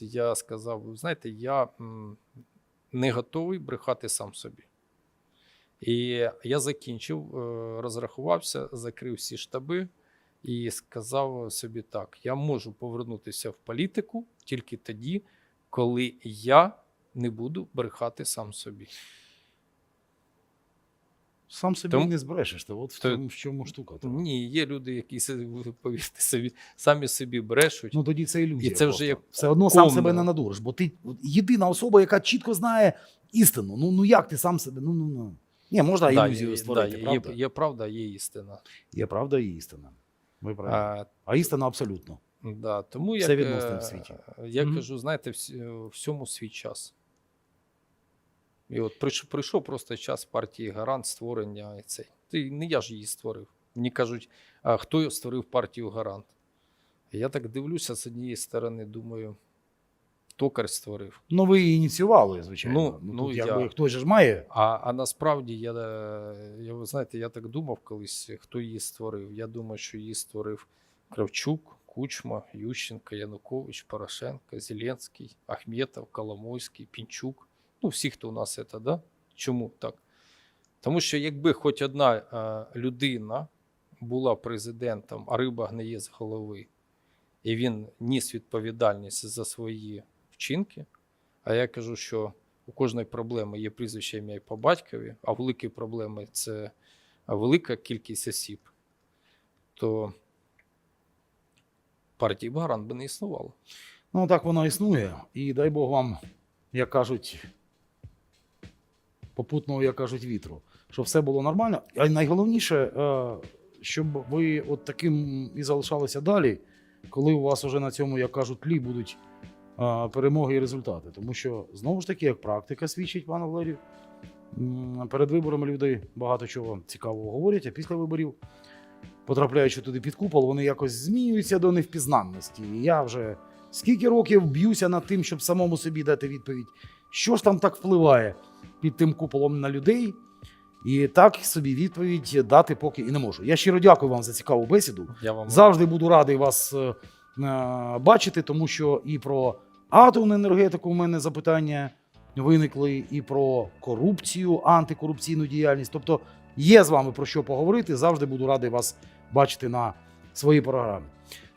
колись я сказав: знаєте, я не готовий брехати сам собі. І я закінчив, е, розрахувався, закрив всі штаби і сказав собі так: я можу повернутися в політику тільки тоді, коли я не буду брехати сам собі. Сам собі Тому- не збрешеш. Та от в То- цьому, в чому штука. та. Ні, є люди, які повірте собі, самі собі брешуть. Ну тоді це ілюзія. І це вже як все одно сам себе не надуриш, бо ти єдина особа, яка чітко знає істину. Ну ну як ти сам себе? Ну ну ну. Ні, можна Да, ілюзію є- створити, да, правда? є правда, є істина. Є правда і істина. Праві. А, А, істина абсолютно. да, тому Все як, відносно е, в світі. Я Мгм. кажу, знаєте, всьому свій час. І от прийшов, прийшов просто час партії Гарант створення і цей. Ти не я ж її створив. Мені кажуть, а хто створив партію Гарант? Я так дивлюся з однієї сторони, думаю, токар створив. Ну ви її ініціювали, звичайно. Ну, Ну, ну, тут я- якби хтось ж має. А, а насправді я, е, я, ви знаєте, я так думав колись, хто її створив. Я думаю, що її створив Кравчук, Кучма, Ющенко, Янукович, Порошенко, Зеленський, Ахметов, Коломойський, Пінчук. Ну, всі, хто у нас це, да? Чому так? Тому що якби хоч одна е, людина була президентом, а риба гниє з голови, і він ніс відповідальність за свої вчинки, а я кажу, що у кожної проблеми є прізвище ім'я і по батькові, а великі проблеми це велика кількість осіб, то партії Багран би не існувало. Ну так воно існує. І дай Бог вам, як кажуть, попутного, як кажуть, вітру, щоб все було нормально. А найголовніше, е, щоб ви от таким і залишалися далі, коли у вас уже на цьому, як кажуть, тлі будуть е, перемоги і результати. Тому що знову ж таки, як практика свідчить, пане Валерію, перед виборами люди багато чого цікавого говорять, а після виборів, потрапляючи туди під купол, вони якось змінюються до невпізнанності. І я вже скільки років б'юся над тим, щоб самому собі дати відповідь, що ж там так впливає під тим куполом на людей. І так собі відповідь дати поки і не можу. Я щиро дякую вам за цікаву бесіду. Я вам Завжди буду радий вас е, е, бачити, тому що і про атомну енергетику в мене запитання виникли, і про корупцію, антикорупційну діяльність. Тобто є з вами про що поговорити. Завжди буду радий вас бачити на своїй програмі.